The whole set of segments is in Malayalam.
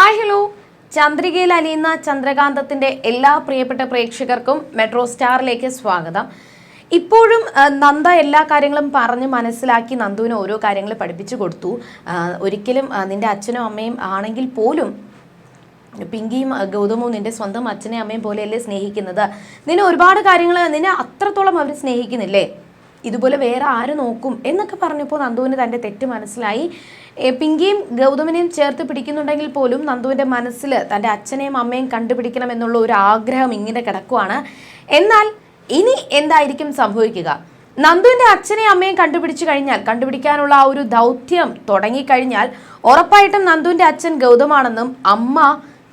Hi hello. ചന്ദ്രികയിൽ അലിയുന്ന ചന്ദ്രകാന്തത്തിന്റെ എല്ലാ പ്രിയപ്പെട്ട പ്രേക്ഷകർക്കും മെട്രോ സ്റ്റാറിലേക്ക് സ്വാഗതം. ഇപ്പോഴും നന്ദ എല്ലാ കാര്യങ്ങളും പറഞ്ഞ് മനസ്സിലാക്കി നന്ദുവിന് ഓരോ കാര്യങ്ങൾ പഠിപ്പിച്ചു കൊടുത്തു. ഒരിക്കലും നിന്റെ അച്ഛനും അമ്മയും ആണെങ്കിൽ പോലും പിങ്കിയും ഗൗതമും നിന്റെ സ്വന്തം അച്ഛനെയും അമ്മയും പോലെയല്ലേ സ്നേഹിക്കുന്നത്? നിന്നെ ഒരുപാട് കാര്യങ്ങൾ നിന്നെ അത്രത്തോളം അവർ സ്നേഹിക്കുന്നില്ലേ? ഇതുപോലെ വേറെ ആര് നോക്കും എന്നൊക്കെ പറഞ്ഞപ്പോൾ നന്ദുവിന് തന്റെ തെറ്റ് മനസ്സിലായി. പിങ്കിയും ഗൗതമിനെയും ചേർത്ത് പിടിക്കുന്നുണ്ടെങ്കിൽ പോലും നന്ദുവിന്റെ മനസ്സിൽ തന്റെ അച്ഛനെയും അമ്മയും കണ്ടുപിടിക്കണം എന്നുള്ള ഒരു ആഗ്രഹം ഇങ്ങനെ കിടക്കുവാണ്. എന്നാൽ ഇനി എന്തായിരിക്കും സംഭവിക്കുക? നന്ദുവിന്റെ അച്ഛനെയും അമ്മയും കണ്ടുപിടിച്ചു കഴിഞ്ഞാൽ കണ്ടുപിടിക്കാനുള്ള ആ ഒരു ദൗത്യം തുടങ്ങിക്കഴിഞ്ഞാൽ ഉറപ്പായിട്ടും നന്ദുവിന്റെ അച്ഛൻ ഗൗതമാണെന്നും അമ്മ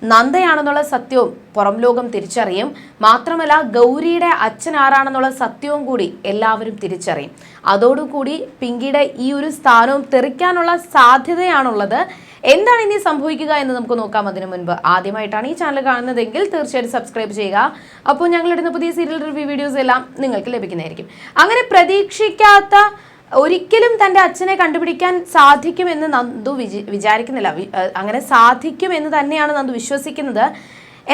നന്ദയാണെന്നുള്ള സത്യവും പുറം ലോകം തിരിച്ചറിയും. മാത്രമല്ല ഗൗരിയുടെ അച്ഛൻ ആരാണെന്നുള്ള സത്യവും കൂടി എല്ലാവരും തിരിച്ചറിയും. അതോടുകൂടി പിങ്കിയുടെ ഈ ഒരു സ്ഥാനവും തെറിക്കാനുള്ള സാധ്യതയാണുള്ളത്. എന്താണ് ഇനി സംഭവിക്കുക എന്ന് നമുക്ക് നോക്കാം അതിനു മുൻപ്. ആദ്യമായിട്ടാണ് ഈ ചാനൽ കാണുന്നതെങ്കിൽ തീർച്ചയായിട്ടും സബ്സ്ക്രൈബ് ചെയ്യുക. അപ്പോൾ ഞങ്ങളിടുന്ന പുതിയ സീരിയൽ റിവ്യൂ വീഡിയോസ് എല്ലാം നിങ്ങൾക്ക് ലഭിക്കുന്നതായിരിക്കും. അങ്ങനെ പ്രതീക്ഷിക്കാത്ത ഒരിക്കലും തന്റെ അച്ഛനെ കണ്ടുപിടിക്കാൻ സാധിക്കുമെന്ന് നന്ദു വിചി വിചാരിക്കുന്നില്ല. അങ്ങനെ സാധിക്കും എന്ന് തന്നെയാണ് നന്ദു വിശ്വസിക്കുന്നത്.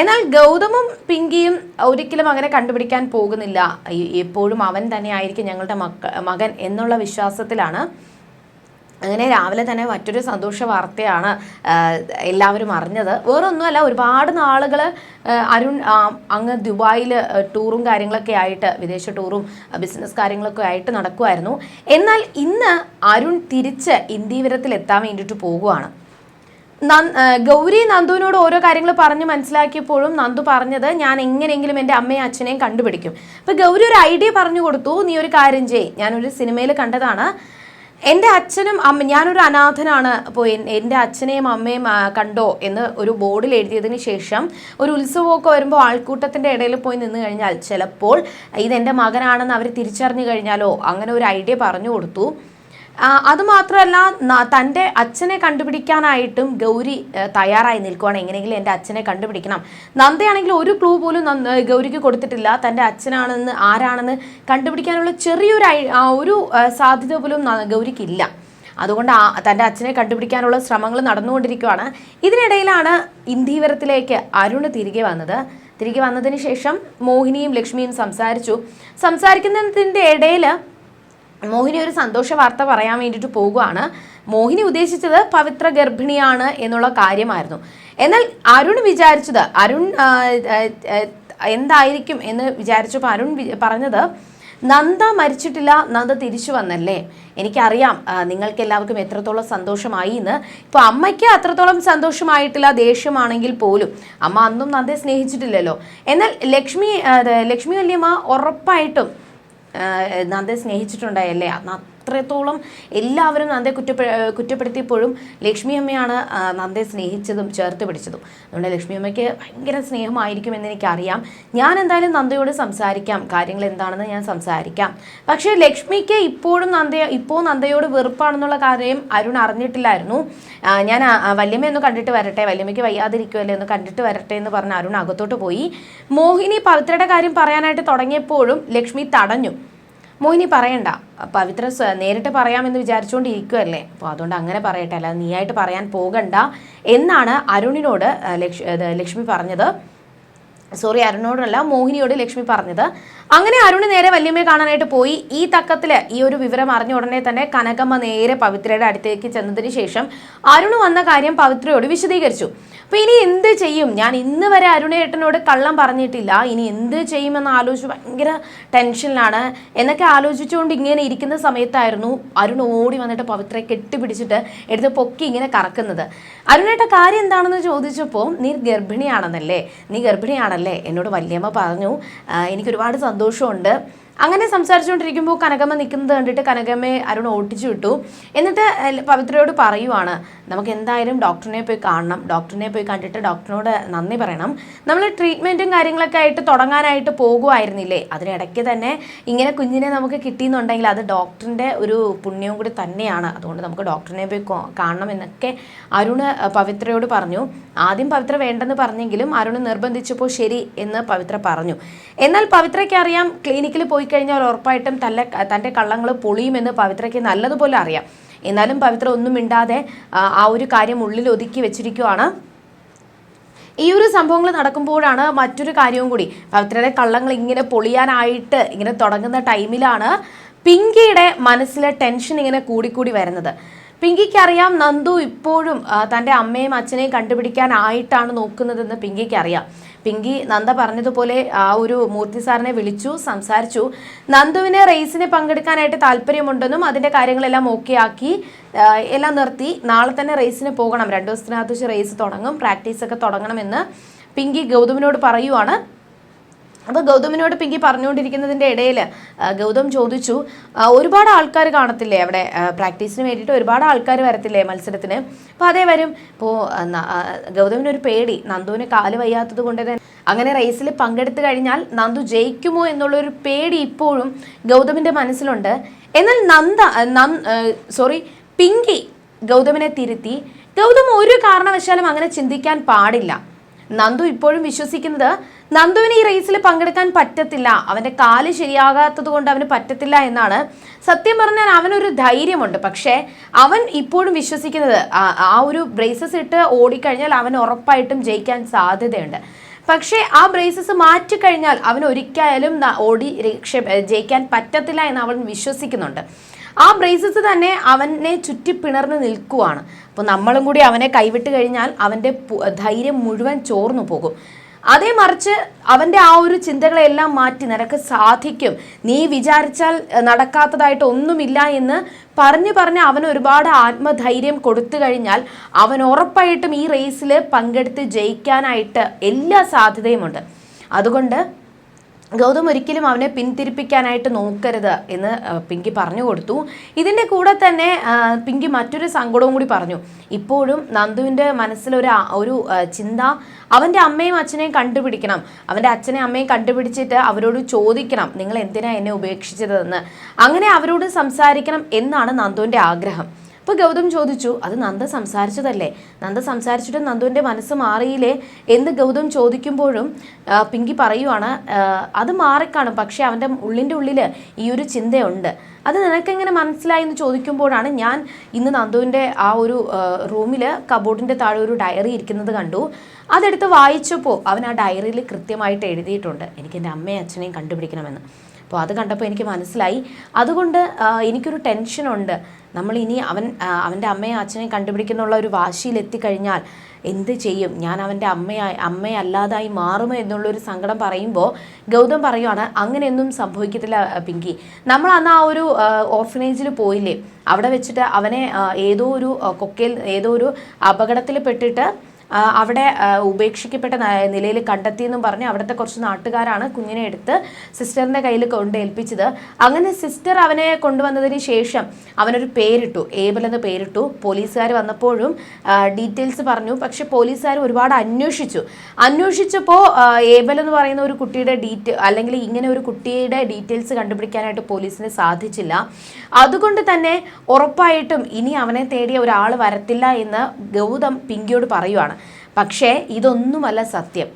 എന്നാൽ ഗൗതമും പിങ്കിയും ഒരിക്കലും അങ്ങനെ കണ്ടുപിടിക്കാൻ പോകുന്നില്ല. എപ്പോഴും അവൻ തന്നെ ആയിരിക്കും ഞങ്ങളുടെ മക്ക മകൻ എന്നുള്ള വിശ്വാസത്തിലാണ്. അങ്ങനെ രാവിലെ തന്നെ മറ്റൊരു സന്തോഷ വാർത്തയാണ് എല്ലാവരും അറിഞ്ഞത്. വേറൊന്നുമല്ല ഒരുപാട് നാളുകൾ അരുൺ അങ്ങ് ദുബായിൽ ടൂറും കാര്യങ്ങളൊക്കെ ആയിട്ട് വിദേശ ടൂറും ബിസിനസ് കാര്യങ്ങളൊക്കെ ആയിട്ട് നടക്കുമായിരുന്നു എന്നാൽ ഇന്ന് അരുൺ തിരിച്ച് ഇന്ത്യവരത്തിൽ എത്താൻ വേണ്ടിയിട്ട് പോകുവാണ്. ഗൗരി നന്ദുവിനോട് ഓരോ കാര്യങ്ങൾ പറഞ്ഞ് മനസ്സിലാക്കിയപ്പോഴും നന്ദു പറഞ്ഞത് ഞാൻ എങ്ങനെയെങ്കിലും എന്റെ അമ്മയും അച്ഛനെയും കണ്ടുപിടിക്കും. അപ്പോൾ ഗൗരി ഒരു ഐഡിയ പറഞ്ഞു കൊടുത്തു നീ ഒരു കാര്യം ചെയ് ഞാനൊരു സിനിമയിൽ കണ്ടതാണ്. എന്റെ അച്ഛനും അമ്മ ഞാനൊരു അനാഥനാണ്. അപ്പോൾ എൻ- എന്റെ അച്ഛനെയും അമ്മയും കണ്ടോ എന്ന് ഒരു ബോർഡിൽ എഴുതിയതിന് ശേഷം ഒരു ഉത്സവമൊക്കെ വരുമ്പോൾ ആൾക്കൂട്ടത്തിന്റെ ഇടയിൽ പോയി നിന്ന് കഴിഞ്ഞാൽ ചിലപ്പോൾ ഇത് എന്റെ മകനാണെന്ന് അവർ തിരിച്ചറിഞ്ഞു കഴിഞ്ഞാലോ? അങ്ങനെ ഒരു ഐഡിയ പറഞ്ഞു കൊടുത്തു. അതുമാത്രമല്ല തന്റെ അച്ഛനെ കണ്ടുപിടിക്കാനായിട്ടും ഗൗരി തയ്യാറായി നിൽക്കുവാണ്. എങ്ങനെയെങ്കിലും എന്റെ അച്ഛനെ കണ്ടുപിടിക്കണം. നന്ദയാണെങ്കിൽ ഒരു ക്ലൂ പോലും ഗൗരിക്ക് കൊടുത്തിട്ടില്ല. തന്റെ അച്ഛനാണെന്ന് ആരാണെന്ന് കണ്ടുപിടിക്കാനുള്ള ചെറിയൊരു ഒരു സാധ്യത പോലും ഗൗരിക്കില്ല. അതുകൊണ്ട് തന്റെ അച്ഛനെ കണ്ടുപിടിക്കാനുള്ള ശ്രമങ്ങൾ നടന്നുകൊണ്ടിരിക്കുകയാണ് ഇതിനിടയിലാണ് ഇന്ദീവരത്തിലേക്ക് അരുൺ തിരികെ വന്നത്. തിരികെ വന്നതിന് ശേഷം മോഹിനിയും ലക്ഷ്മിയും സംസാരിച്ചു. സംസാരിക്കുന്നതിന്റെ ഇടയിൽ മോഹിനി ഒരു സന്തോഷ വാർത്ത പറയാൻ വേണ്ടിയിട്ട് പോവുകയാണ് മോഹിനി ഉദ്ദേശിച്ചത് പവിത്ര ഗർഭിണിയാണ് എന്നുള്ള കാര്യമായിരുന്നു. എന്നാൽ അരുൺ വിചാരിച്ചത് അരുൺ എന്തായിരിക്കും എന്ന് വിചാരിച്ചപ്പോൾ അരുൺ പറഞ്ഞത് നന്ദ മരിച്ചിട്ടില്ല നന്ദ തിരിച്ചു വന്നല്ലേ? എനിക്കറിയാം നിങ്ങൾക്ക് എല്ലാവർക്കും എത്രത്തോളം സന്തോഷമായി എന്ന്. ഇപ്പോൾ അമ്മയ്ക്ക് അത്രത്തോളം സന്തോഷമായിട്ടില്ല ദേഷ്യമാണെങ്കിൽ പോലും. അമ്മ അന്നും നന്ദയെ സ്നേഹിച്ചിട്ടില്ലല്ലോ. എന്നാൽ ലക്ഷ്മി ലക്ഷ്മി വല്യമ്മ ഉറപ്പായിട്ടും ആഹ് നന്ദയെ സ്നേഹിച്ചിട്ടുണ്ടായല്ലേ? അത്രത്തോളം എല്ലാവരും നന്ദയെ കുറ്റപ്പെ കുറ്റപ്പെടുത്തിയപ്പോഴും ലക്ഷ്മി അമ്മയാണ് നന്ദയെ സ്നേഹിച്ചതും ചേർത്ത് പിടിച്ചതും. അതുകൊണ്ട് ലക്ഷ്മി അമ്മയ്ക്ക് ഭയങ്കര സ്നേഹമായിരിക്കും എന്ന് എനിക്കറിയാം. ഞാൻ എന്തായാലും നന്ദയോട് സംസാരിക്കാം. കാര്യങ്ങൾ എന്താണെന്ന് ഞാൻ സംസാരിക്കാം. പക്ഷേ ലക്ഷ്മിക്ക് ഇപ്പോഴും നന്ദയ ഇപ്പോൾ നന്ദയോട് വെറുപ്പാണെന്നുള്ള കാര്യം അരുൺ അറിഞ്ഞിട്ടില്ലായിരുന്നു. ഞാൻ വല്യമ്മ ഒന്ന് കണ്ടിട്ട് വരട്ടെ വല്യമ്മയ്ക്ക് വയ്യാതിരിക്കുമല്ലേ ഒന്ന് കണ്ടിട്ട് വരട്ടെ എന്ന് പറഞ്ഞ് അരുൺ അകത്തോട്ട് പോയി. മോഹിനി പവിത്രയുടെ കാര്യം പറയാനായിട്ട് തുടങ്ങിയപ്പോഴും ലക്ഷ്മി തടഞ്ഞു. മോഹിനി പറയണ്ട. പവിത്ര നേരിട്ട് പറയാമെന്ന് വിചാരിച്ചുകൊണ്ടിരിക്കുമല്ലേ അപ്പോൾ അതുകൊണ്ട് അങ്ങനെ പറയട്ടെ. അല്ലാതെ നീയായിട്ട് പറയാൻ പോകണ്ട എന്നാണ് അരുണിനോട് ലക്ഷ്മി പറഞ്ഞത്. സോറി അരുണിനോടല്ല മോഹിനിയോട് ലക്ഷ്മി പറഞ്ഞത്. അങ്ങനെ അരുണ് നേരെ വല്യമ്മയെ കാണാനായിട്ട് പോയി. ഈ തക്കത്തിൽ ഈ ഒരു വിവരം അറിഞ്ഞ ഉടനെ തന്നെ കനകമ്മ നേരെ പവിത്രയുടെ അടുത്തേക്ക് ചെന്നതിന് ശേഷം അരുണ് വന്ന കാര്യം പവിത്രയോട് വിശദീകരിച്ചു. അപ്പൊ ഇനി എന്ത് ചെയ്യും? ഞാൻ ഇന്ന് വരെ അരുണേട്ടനോട് കള്ളം പറഞ്ഞിട്ടില്ല. ഇനി എന്ത് ചെയ്യുമെന്ന് ആലോചിച്ച് ഭയങ്കര ടെൻഷനിലാണ്. എന്നൊക്കെ ആലോചിച്ചുകൊണ്ട് ഇങ്ങനെ ഇരിക്കുന്ന സമയത്തായിരുന്നു അരുൺ ഓടി വന്നിട്ട് പവിത്രയെ കെട്ടിപ്പിടിച്ചിട്ട് എടുത്ത് പൊക്കി ഇങ്ങനെ കറക്കുന്നത്. അരുണേട്ട കാര്യം എന്താണെന്ന് ചോദിച്ചപ്പോൾ നീ ഗർഭിണിയാണെന്നല്ലേ? നീ ഗർഭിണിയാണല്ലേ? എന്നോട് വല്യമ്മ പറഞ്ഞു എനിക്കൊരുപാട് സന്തോഷമുണ്ട്. അങ്ങനെ സംസാരിച്ചുകൊണ്ടിരിക്കുമ്പോൾ കനകമ്മ നിൽക്കുന്നത് കണ്ടിട്ട് കനകമ്മയെ അരുൺ ഓട്ടിച്ചു വിട്ടു. എന്നിട്ട് പവിത്രയോട് പറയുവാണ് നമുക്ക് എന്തായാലും ഡോക്ടറിനെ പോയി കാണണം. ഡോക്ടറിനെ പോയി കണ്ടിട്ട് ഡോക്ടറിനോട് നന്ദി പറയണം. നമ്മൾ ട്രീറ്റ്മെന്റും കാര്യങ്ങളൊക്കെ ആയിട്ട് തുടങ്ങാനായിട്ട് പോകുമായിരുന്നില്ലേ അതിനിടയ്ക്ക് തന്നെ ഇങ്ങനെ കുഞ്ഞിനെ നമുക്ക് കിട്ടിയെന്നുണ്ടെങ്കിൽ അത് ഡോക്ടറിന്റെ ഒരു പുണ്യവും കൂടി തന്നെയാണ്. അതുകൊണ്ട് നമുക്ക് ഡോക്ടറിനെ പോയി കാണണം എന്നൊക്കെ അരുണ് പവിത്രയോട് പറഞ്ഞു. ആദ്യം പവിത്ര വേണ്ടെന്ന് പറഞ്ഞെങ്കിലും അരുണ് നിർബന്ധിച്ചപ്പോൾ ശരി എന്ന് പവിത്ര പറഞ്ഞു. എന്നാൽ പവിത്രയ്ക്ക് അറിയാം ക്ലിനിക്കിൽ പോയി കഴിഞ്ഞാൽ ഉറപ്പായിട്ടും തല്ല തന്റെ കള്ളങ്ങൾ പൊളിയുമെന്ന് പവിത്രയ്ക്ക് നല്ലതുപോലെ അറിയാം. എന്നാലും പവിത്ര ഒന്നും മിണ്ടാതെ ആ ഒരു കാര്യം ഉള്ളിൽ ഒതുക്കി വെച്ചിരിക്കുവാണ്. ഈ ഒരു സംഭവങ്ങൾ നടക്കുമ്പോഴാണ് മറ്റൊരു കാര്യവും കൂടി. പവിത്രയുടെ കള്ളങ്ങൾ ഇങ്ങനെ പൊളിയാനായിട്ട് ഇങ്ങനെ തുടങ്ങുന്ന ടൈമിലാണ് പിങ്കിയുടെ മനസ്സിലെ ടെൻഷൻ ഇങ്ങനെ കൂടിക്കൂടി വരുന്നത്. പിങ്കിക്ക് അറിയാം നന്ദു ഇപ്പോഴും തന്റെ അമ്മയും അച്ഛനെയും കണ്ടുപിടിക്കാനായിട്ടാണ് നോക്കുന്നതെന്ന് പിങ്കിക്ക് അറിയാം പിങ്കി നന്ദ പറഞ്ഞതുപോലെ ആ ഒരു മൂർത്തി സാറിനെ വിളിച്ചു സംസാരിച്ചു. നന്ദുവിന് റേസിന് പങ്കെടുക്കാനായിട്ട് താല്പര്യമുണ്ടെന്നും അതിന്റെ കാര്യങ്ങളെല്ലാം ഓക്കെ ആക്കി എല്ലാം നിർത്തി. നാളെ തന്നെ റേസിന് പോകണം. രണ്ടു ദിവസത്തിനകത്ത് റേസ് തുടങ്ങും. പ്രാക്ടീസൊക്കെ തുടങ്ങണമെന്ന് പിങ്കി ഗൗതമിനോട് പറയുവാണ്. അപ്പോൾ ഗൗതമിനോട് പിങ്കി പറഞ്ഞുകൊണ്ടിരിക്കുന്നതിന്റെ ഇടയിൽ ഗൗതം ചോദിച്ചു ഒരുപാട് ആൾക്കാർ കാണത്തില്ലേ അവിടെ പ്രാക്ടീസിന് വേണ്ടിയിട്ട് ഒരുപാട് ആൾക്കാർ വരത്തില്ലേ മത്സരത്തിന്? അപ്പോൾ അതേ വരും. ഇപ്പോൾ ഗൗതമിനൊരു പേടി നന്ദുവിന് കാൽ വയ്യാത്തത് കൊണ്ട് തന്നെ. അങ്ങനെ റേസിൽ പങ്കെടുത്തു കഴിഞ്ഞാൽ നന്ദു ജയിക്കുമോ എന്നുള്ളൊരു പേടി ഇപ്പോഴും ഗൗതമിന്റെ മനസ്സിലുണ്ട്. എന്നാൽ നന്ദ സോറി പിങ്കി ഗൗതമിനെ തിരുത്തി ഗൗതം ഒരു കാരണവശാലും അങ്ങനെ ചിന്തിക്കാൻ പാടില്ല. നന്ദു ഇപ്പോഴും വിശ്വസിക്കുന്നത് നന്ദുവിന് ഈ റേസിൽ പങ്കെടുക്കാൻ പറ്റത്തില്ല. അവന്റെ കാൽ ശരിയാകാത്തത് കൊണ്ട് അവന് പറ്റത്തില്ല എന്നാണ് സത്യം പറഞ്ഞാൽ അവനൊരു ധൈര്യമുണ്ട്. പക്ഷേ അവൻ ഇപ്പോഴും വിശ്വസിക്കുന്നത് ആ- ഒരു ബ്രേസസ് ഇട്ട് ഓടിക്കഴിഞ്ഞാൽ അവൻ ഉറപ്പായിട്ടും ജയിക്കാൻ സാധ്യതയുണ്ട്. പക്ഷേ ആ ബ്രേസസ് മാറ്റിക്കഴിഞ്ഞാൽ അവൻ ഒരിക്കലും ഓടി ജയിക്കാൻ പറ്റത്തില്ല എന്ന് അവൻ വിശ്വസിക്കുന്നുണ്ട്. ആ ബ്രേസസ് തന്നെ അവനെ ചുറ്റി പിണർന്ന് നിൽക്കുവാണ്. അപ്പോൾ നമ്മളും കൂടി അവനെ കൈവിട്ട് കഴിഞ്ഞാൽ അവന്റെ ധൈര്യം മുഴുവൻ ചോർന്നു പോകും. അതേ മറിച്ച് അവന്റെ ആ ഒരു ചിന്തകളെല്ലാം മാറ്റി നിനക്ക് സാധിക്കും. നീ വിചാരിച്ചാൽ നടക്കാത്തതായിട്ട് ഒന്നുമില്ല എന്ന് പറഞ്ഞു പറഞ്ഞ് അവന് ഒരുപാട് ആത്മധൈര്യം കൊടുത്തു കഴിഞ്ഞാൽ അവൻ ഉറപ്പായിട്ടും ഈ റേസിൽ പങ്കെടുത്ത് ജയിക്കാനായിട്ട് എല്ലാ സാധ്യതയുമുണ്ട്. അതുകൊണ്ട് ഗൗതം ഒരിക്കലും അവനെ പിന്തിരിപ്പിക്കാനായിട്ട് നോക്കരുത് എന്ന് പിങ്കി പറഞ്ഞു കൊടുത്തു. ഇതിന്റെ കൂടെ തന്നെ പിങ്കി മറ്റൊരു സങ്കടവും കൂടി പറഞ്ഞു. ഇപ്പോഴും നന്ദുവിന്റെ മനസ്സിലൊരു ഒരു ചിന്ത അവന്റെ അമ്മയും അച്ഛനെയും കണ്ടുപിടിക്കണം. അവന്റെ അച്ഛനെയും അമ്മയും കണ്ടുപിടിച്ചിട്ട് അവരോട് ചോദിക്കണം നിങ്ങൾ എന്തിനാണ് എന്നെ ഉപേക്ഷിച്ചതെന്ന്? അങ്ങനെ അവരോട് സംസാരിക്കണം എന്നാണ് നന്ദുവിന്റെ ആഗ്രഹം. അപ്പോൾ ഗൗതം ചോദിച്ചു അത് നന്ദ സംസാരിച്ചതല്ലേ? നന്ദ സംസാരിച്ചിട്ട് നന്ദുവിന്റെ മനസ്സ് മാറിയില്ലേ? എന്ന് ഗൗതം ചോദിക്കുമ്പോഴും പിങ്കി പറയുവാണ് അത് മാറിക്കാണും പക്ഷേ അവന്റെ ഉള്ളിന്റെ ഉള്ളിൽ ഈ ഒരു ചിന്തയുണ്ട്. അത് നിനക്കെങ്ങനെ മനസ്സിലായി? എന്ന് ചോദിക്കുമ്പോഴാണ് ഞാൻ ഇന്ന് നന്ദുവിന്റെ ആ ഒരു റൂമിൽ കബോർഡിന്റെ താഴെ ഒരു ഡയറി ഇരിക്കുന്നത് കണ്ടു. അതെടുത്ത് വായിച്ചപ്പോൾ അവൻ ആ ഡയറിയിൽ കൃത്യമായിട്ട് എഴുതിയിട്ടുണ്ട്. എനിക്ക് എന്റെ അമ്മയും അച്ഛനെയും കണ്ടുപിടിക്കണമെന്ന്. അപ്പോൾ അത് കണ്ടപ്പോൾ എനിക്ക് മനസ്സിലായി. അതുകൊണ്ട് എനിക്കൊരു ടെൻഷനുണ്ട്. നമ്മൾ ഇനി അവൻ അവന്റെ അമ്മയും അച്ഛനെയും കണ്ടുപിടിക്കുന്നുള്ള ഒരു വാശിയിൽ എത്തിക്കഴിഞ്ഞാൽ എന്ത് ചെയ്യും? ഞാൻ അവന്റെ അമ്മയായി അമ്മയല്ലാതായി മാറുമോ എന്നുള്ളൊരു സങ്കടം പറയുമ്പോൾ ഗൗതം പറയുവാണ് അങ്ങനെയൊന്നും സംഭവിക്കത്തില്ല പിങ്കി. നമ്മൾ അന്ന് ആ ഒരു ഓർഫനേജിൽ പോയില്ലേ? അവിടെ വെച്ചിട്ട് അവനെ ഏതോ ഒരു കൊക്കയിൽ ഏതോ ഒരു അപകടത്തിൽ പെട്ടിട്ട് അവിടെ ഉപേക്ഷിക്കപ്പെട്ട നിലയിൽ കണ്ടെത്തിയെന്നും പറഞ്ഞ് അവിടുത്തെ കുറച്ച് നാട്ടുകാരാണ് കുഞ്ഞിനെ എടുത്ത് സിസ്റ്ററിന്റെ കയ്യിൽ കൊണ്ട് ഏൽപ്പിച്ചത്. അങ്ങനെ സിസ്റ്റർ അവനെ കൊണ്ടുവന്നതിന് ശേഷം അവനൊരു പേരിട്ടു. ഏബൽ എന്ന് പേരിട്ടു. പോലീസുകാർ വന്നപ്പോഴും ഡീറ്റെയിൽസ് പറഞ്ഞു. പക്ഷെ പോലീസുകാർ ഒരുപാട് അന്വേഷിച്ചു. അന്വേഷിച്ചപ്പോൾ ഏബൽ എന്ന് പറയുന്ന ഒരു കുട്ടിയുടെ ഡീറ്റ് അല്ലെങ്കിൽ ഇങ്ങനെ ഒരു കുട്ടിയുടെ ഡീറ്റെയിൽസ് കണ്ടുപിടിക്കാനായിട്ട് പോലീസിന് സാധിച്ചില്ല. അതുകൊണ്ട് തന്നെ ഉറപ്പായിട്ടും ഇനി അവനെ തേടിയ ഒരാൾ വരത്തില്ല എന്ന് ഗൗതം പിങ്കിയോട് പറയുവാണ്. പക്ഷേ ഇതൊന്നുമല്ല സത്യം.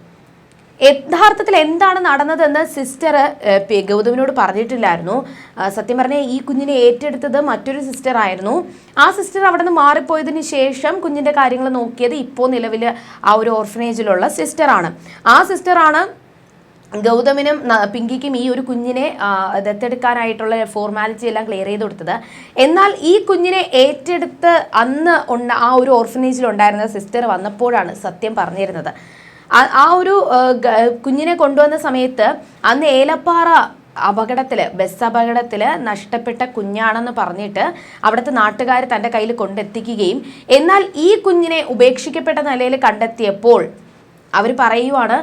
യഥാർത്ഥത്തിൽ എന്താണ് നടന്നതെന്ന് സിസ്റ്റർ ഗൗതമിനോട് പറഞ്ഞിട്ടില്ലായിരുന്നു. സത്യം പറഞ്ഞാൽ ഈ കുഞ്ഞിനെ ഏറ്റെടുത്തത് മറ്റൊരു സിസ്റ്റർ ആയിരുന്നു. ആ സിസ്റ്റർ അവിടെ നിന്ന് മാറിപ്പോയതിന് ശേഷം കുഞ്ഞിന്റെ കാര്യങ്ങൾ നോക്കിയത് ഇപ്പോൾ നിലവിൽ ആ ഒരു ഓർഫനേജിലുള്ള സിസ്റ്ററാണ്. ആ സിസ്റ്ററാണ് ഗൗതമിനും പിങ്കിക്കും ഈ ഒരു കുഞ്ഞിനെ ദത്തെടുക്കാനായിട്ടുള്ള ഫോർമാലിറ്റി എല്ലാം ക്ലിയർ ചെയ്ത് കൊടുത്തത്. എന്നാൽ ഈ കുഞ്ഞിനെ ഏറ്റെടുത്ത് അന്ന് ഉണ്ട ആ ഒരു ഓർഫനേജിൽ ഉണ്ടായിരുന്ന സിസ്റ്റർ വന്നപ്പോഴാണ് സത്യം പറഞ്ഞിരുന്നത്. ആ ഒരു കുഞ്ഞിനെ കൊണ്ടുവന്ന സമയത്ത് അന്ന് ഏലപ്പാറ അപകടത്തിൽ ബസ് അപകടത്തിൽ നഷ്ടപ്പെട്ട കുഞ്ഞാണെന്ന് പറഞ്ഞിട്ട് അവിടുത്തെ നാട്ടുകാർ തന്റെ കയ്യിൽ കൊണ്ടെത്തിക്കുകയും എന്നാൽ ഈ കുഞ്ഞിനെ ഉപേക്ഷിക്കപ്പെട്ട നിലയിൽ കണ്ടെത്തിയപ്പോൾ അവർ പറയുവാണ്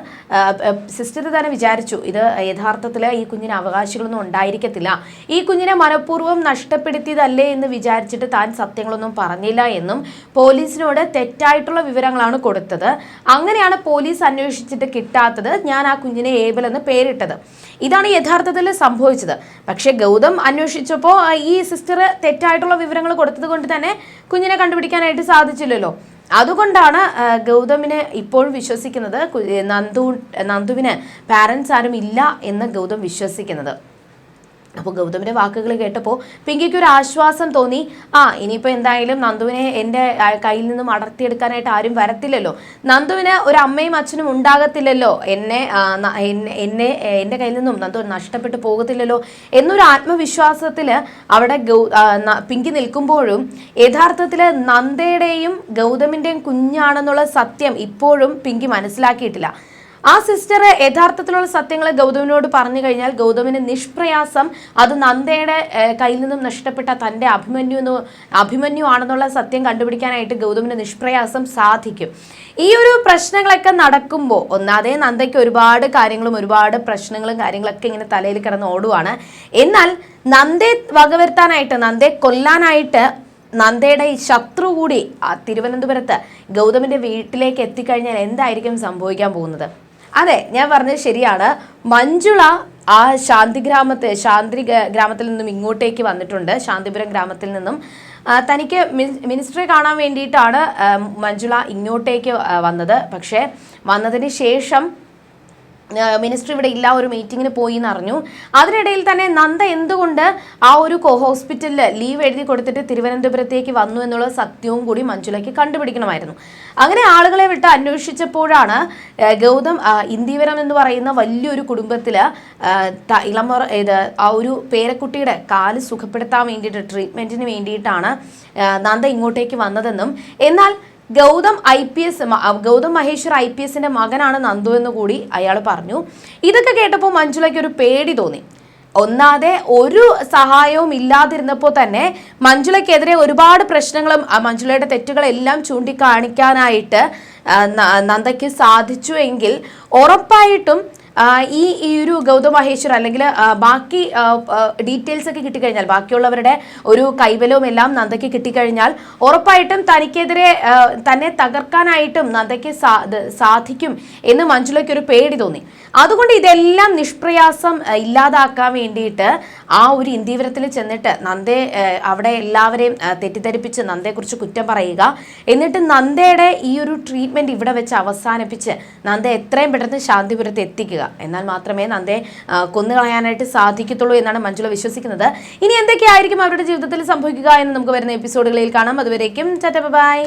സിസ്റ്റർ തന്നെ വിചാരിച്ചു ഇത് യഥാർത്ഥത്തിൽ ഈ കുഞ്ഞിന് അവകാശികളൊന്നും ഉണ്ടായിരിക്കത്തില്ല. ഈ കുഞ്ഞിനെ മനഃപൂർവം നഷ്ടപ്പെടുത്തിയതല്ലേ എന്ന് വിചാരിച്ചിട്ട് താൻ സത്യങ്ങളൊന്നും പറഞ്ഞില്ല എന്നും പോലീസിനോട് തെറ്റായിട്ടുള്ള വിവരങ്ങളാണ് കൊടുത്തത്. അങ്ങനെയാണ് പോലീസ് അന്വേഷിച്ചിട്ട് കിട്ടാത്തത് ഞാൻ ആ കുഞ്ഞിനെ ഏബൽ എന്ന് പേരിട്ടത്. ഇതാണ് യഥാർത്ഥത്തിൽ സംഭവിച്ചത്. പക്ഷേ ഗൗതം അന്വേഷിച്ചപ്പോൾ ഈ സിസ്റ്റർ തെറ്റായിട്ടുള്ള വിവരങ്ങൾ കൊടുത്തത് കൊണ്ട് തന്നെ കുഞ്ഞിനെ കണ്ടുപിടിക്കാനായിട്ട് സാധിച്ചില്ലല്ലോ. അതുകൊണ്ടാണ് ഗൗതമിനെ ഇപ്പോൾ വിശ്വസിക്കുന്നത് നന്ദു നന്ദുവിന് പാരൻസ് ആരും ഇല്ല എന്ന് ഗൗതം വിശ്വസിക്കുന്നത്. അപ്പോൾ ഗൗതമിന്റെ വാക്കുകൾ കേട്ടപ്പോൾ പിങ്കിക്ക് ഒരു ആശ്വാസം തോന്നി. ആ ഇനിയിപ്പോൾ എന്തായാലും നന്ദുവിനെ എന്റെ കയ്യിൽ നിന്നും അടർത്തിയെടുക്കാനായിട്ട് ആരും വരത്തില്ലല്ലോ. നന്ദുവിന് ഒരു അമ്മയും അച്ഛനും ഉണ്ടാകത്തില്ലല്ലോ. എന്നെ- എന്നെ എന്റെ കയ്യിൽ നിന്നും നന്ദു നഷ്ടപ്പെട്ടു പോകത്തില്ലല്ലോ എന്നൊരു ആത്മവിശ്വാസത്തിൽ അവിടെ ഗൗ പിങ്കി നിൽക്കുമ്പോഴും യഥാർത്ഥത്തിൽ നന്ദയുടെയും ഗൗതമിന്റെയും കുഞ്ഞാണെന്നുള്ള സത്യം ഇപ്പോഴും പിങ്കി മനസ്സിലാക്കിയിട്ടില്ല. ആ സിസ്റ്റർ യഥാർത്ഥത്തിലുള്ള സത്യങ്ങൾ ഗൗതമിനോട് പറഞ്ഞു കഴിഞ്ഞാൽ ഗൗതമിന് നിഷ്പ്രയാസം അത് നന്ദയുടെ കയ്യിൽ നിന്നും നഷ്ടപ്പെട്ട തന്റെ അഭിമന്യു എന്ന് അഭിമന്യു ആണെന്നുള്ള സത്യം കണ്ടുപിടിക്കാനായിട്ട് ഗൗതമിന് നിഷ്പ്രയാസം സാധിക്കും. ഈ ഒരു പ്രശ്നങ്ങളൊക്കെ നടക്കുമ്പോൾ ഒന്നാതെ നന്ദയ്ക്ക് ഒരുപാട് കാര്യങ്ങളും ഒരുപാട് പ്രശ്നങ്ങളും കാര്യങ്ങളൊക്കെ ഇങ്ങനെ തലയിൽ കിടന്ന് ഓടുവാണ്. എന്നാൽ നന്ദയെ വകവരുത്താനായിട്ട് നന്ദയെ കൊല്ലാനായിട്ട് നന്ദയുടെ ഈ ശത്രു കൂടി തിരുവനന്തപുരത്ത് ഗൗതമിന്റെ വീട്ടിലേക്ക് എത്തിക്കഴിഞ്ഞാൽ എന്തായിരിക്കും സംഭവിക്കാൻ പോകുന്നത്? അതെ ഞാൻ പറഞ്ഞത് ശരിയാണ്. മഞ്ജുള ആ ശാന്തി ഗ്രാമത്തെ ശാന്തി ഗ്രാമത്തിൽ നിന്നും ഇങ്ങോട്ടേക്ക് വന്നിട്ടുണ്ട്. ശാന്തിപുരം ഗ്രാമത്തിൽ നിന്നും. തനിക്ക് മിനി- മിനിസ്റ്ററെ കാണാൻ വേണ്ടിയിട്ടാണ് മഞ്ജുള ഇങ്ങോട്ടേക്ക് വന്നത്. പക്ഷേ വന്നതിന് ശേഷം മിനിസ്റ്റർ ഇവിടെ ഇല്ല ഒരു മീറ്റിങ്ങിന് പോയി എന്ന് അറിഞ്ഞു. അതിനിടയിൽ തന്നെ നന്ദ എന്തുകൊണ്ട് ആ ഒരു കോ ഹോസ്പിറ്റലിൽ ലീവ് എഴുതി കൊടുത്തിട്ട് തിരുവനന്തപുരത്തേക്ക് വന്നു എന്നുള്ള സത്യവും കൂടി മഞ്ജുളയ്ക്ക് കണ്ടുപിടിക്കണമായിരുന്നു. അങ്ങനെ ആളുകളെ വിട്ട് അന്വേഷിച്ചപ്പോഴാണ് ഗൗതം ഇന്ദീവരം എന്ന് പറയുന്ന വലിയൊരു കുടുംബത്തിൽ ഇളമുറ ഇത് ആ ഒരു പേരക്കുട്ടിയുടെ കാൽ സുഖപ്പെടുത്താൻ വേണ്ടിയിട്ട് ട്രീറ്റ്മെന്റിന് വേണ്ടിയിട്ടാണ് നന്ദ ഇങ്ങോട്ടേക്ക് വന്നതെന്നും എന്നാൽ Gautham I P S Gautham Maheshwar I P എസിന്റെ മകനാണ് നന്ദു എന്ന് കൂടി അയാൾ പറഞ്ഞു. ഇതൊക്കെ കേട്ടപ്പോൾ മഞ്ജുളയ്ക്ക് ഒരു പേടി തോന്നി. ഒന്നാതെ ഒരു സഹായവും ഇല്ലാതിരുന്നപ്പോൾ തന്നെ മഞ്ജുളയ്ക്കെതിരെ ഒരുപാട് പ്രശ്നങ്ങളും മഞ്ജുളയുടെ തെറ്റുകളെല്ലാം ചൂണ്ടിക്കാണിക്കാനായിട്ട് നന്ദയ്ക്ക് സാധിച്ചു എങ്കിൽ ഉറപ്പായിട്ടും ഈ ഈ ഒരു ഗൗതം മഹേശ്വർ അല്ലെങ്കിൽ ബാക്കി ഡീറ്റെയിൽസ് ഒക്കെ കിട്ടിക്കഴിഞ്ഞാൽ ബാക്കിയുള്ളവരുടെ ഒരു കൈവലവും എല്ലാം നന്ദയ്ക്ക് കിട്ടിക്കഴിഞ്ഞാൽ ഉറപ്പായിട്ടും തനിക്കെതിരെ തന്നെ തകർക്കാനായിട്ടും നന്ദയ്ക്ക് സാധിക്കും എന്ന് മഞ്ജുലയ്ക്ക് ഒരു പേടി തോന്നി. അതുകൊണ്ട് ഇതെല്ലാം നിഷ്പ്രയാസം ഇല്ലാതാക്കാൻ വേണ്ടിയിട്ട് ആ ഒരു ഇന്ദീവരത്തിൽ ചെന്നിട്ട് നന്ദയെ അവിടെ എല്ലാവരെയും തെറ്റിദ്ധരിപ്പിച്ച് നന്ദയെക്കുറിച്ച് കുറ്റം പറയുക. എന്നിട്ട് നന്ദയുടെ ഈ ഒരു ട്രീറ്റ്മെന്റ് ഇവിടെ വെച്ച് അവസാനിപ്പിച്ച് നന്ദ എത്രയും പെട്ടെന്ന് ശാന്തിപുരത്ത് എത്തിക്കുക. എന്നാൽ മാത്രമേ നന്ദയെ കൊന്നുകളയാനായിട്ട് സാധിക്കത്തുള്ളൂ എന്നാണ് മഞ്ജുള വിശ്വസിക്കുന്നത്. ഇനി എന്തൊക്കെയായിരിക്കും അവരുടെ ജീവിതത്തിൽ സംഭവിക്കുക എന്ന് നമുക്ക് വരുന്ന എപ്പിസോഡുകളിൽ കാണാം. അതുവരേക്കും ചറ്റ ബൈ.